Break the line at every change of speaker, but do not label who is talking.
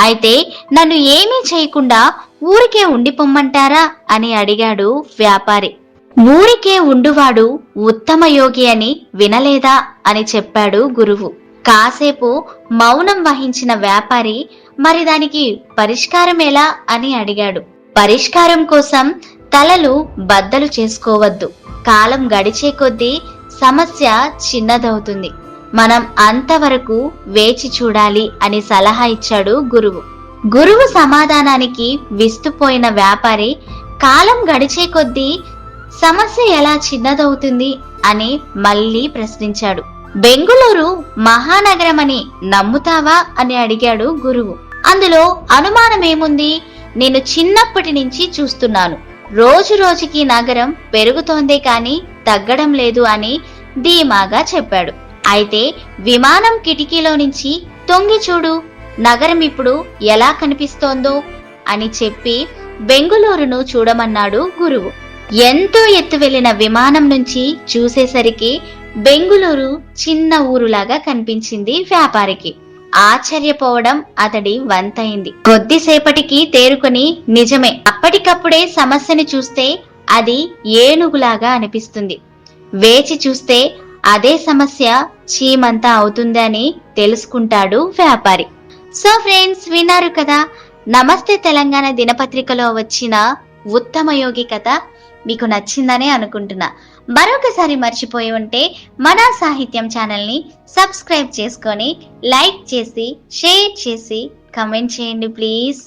అయితే నన్ను ఏమీ చేయకుండా ఊరికే ఉండిపోమ్మంటారా అని అడిగాడు వ్యాపారి. ఊరికే ఉండువాడు ఉత్తమ యోగి అని వినలేదా అని చెప్పాడు గురువు. కాసేపు మౌనం వహించిన వ్యాపారి మరి దానికి పరిష్కారం ఎలా అని అడిగాడు. పరిష్కారం కోసం తలలు బద్దలు చేసుకోవద్దు. కాలం గడిచే కొద్దీ సమస్య చిన్నదవుతుంది. మనం అంతవరకు వేచి చూడాలి అని సలహా ఇచ్చాడు గురువు. గురువు సమాధానానికి విస్తుపోయిన వ్యాపారి కాలం గడిచే కొద్దీ సమస్య ఎలా చిన్నదవుతుంది? అని మళ్ళీ ప్రశ్నించాడు. బెంగుళూరు మహానగరమని నమ్ముతావా? అని అడిగాడు గురువు. అందులో అనుమానమేముంది నేను చిన్నప్పటి నుంచి చూస్తున్నాను. రోజు రోజుకి నగరం పెరుగుతోందే కాని తగ్గడం లేదు అని ధీమాగా చెప్పాడు. అయితే విమానం కిటికీలో నుంచి తొంగి చూడు నగరం ఇప్పుడు ఎలా కనిపిస్తోందో అని చెప్పి బెంగుళూరును చూడమన్నాడు గురువు. ఎంతో ఎత్తు వెళ్ళిన విమానం నుంచి చూసేసరికి బెంగుళూరు చిన్న ఊరులాగా కనిపించింది వ్యాపారికి. ఆశ్చర్యపోవడం అతడి వంతైంది. కొద్దిసేపటికి తేరుకొని నిజమే అప్పటికప్పుడే సమస్యని చూస్తే అది ఏనుగులాగా అనిపిస్తుంది. వేచి చూస్తే అదే సమస్య చీమంతా అవుతుందని తెలుసుకుంటాడు వ్యాపారి. సో ఫ్రెండ్స్ విన్నారు కదా? నమస్తే తెలంగాణ దినపత్రికలో వచ్చిన ఉత్తమ యోగి కథ మీకు నచ్చిందనే అనుకుంటున్నా. మరొకసారి మర్చిపోయి ఉంటే మన సాహిత్యం ఛానల్ని సబ్స్క్రైబ్ చేసుకొని లైక్ చేసి షేర్ చేసి కమెంట్ చేయండి ప్లీజ్.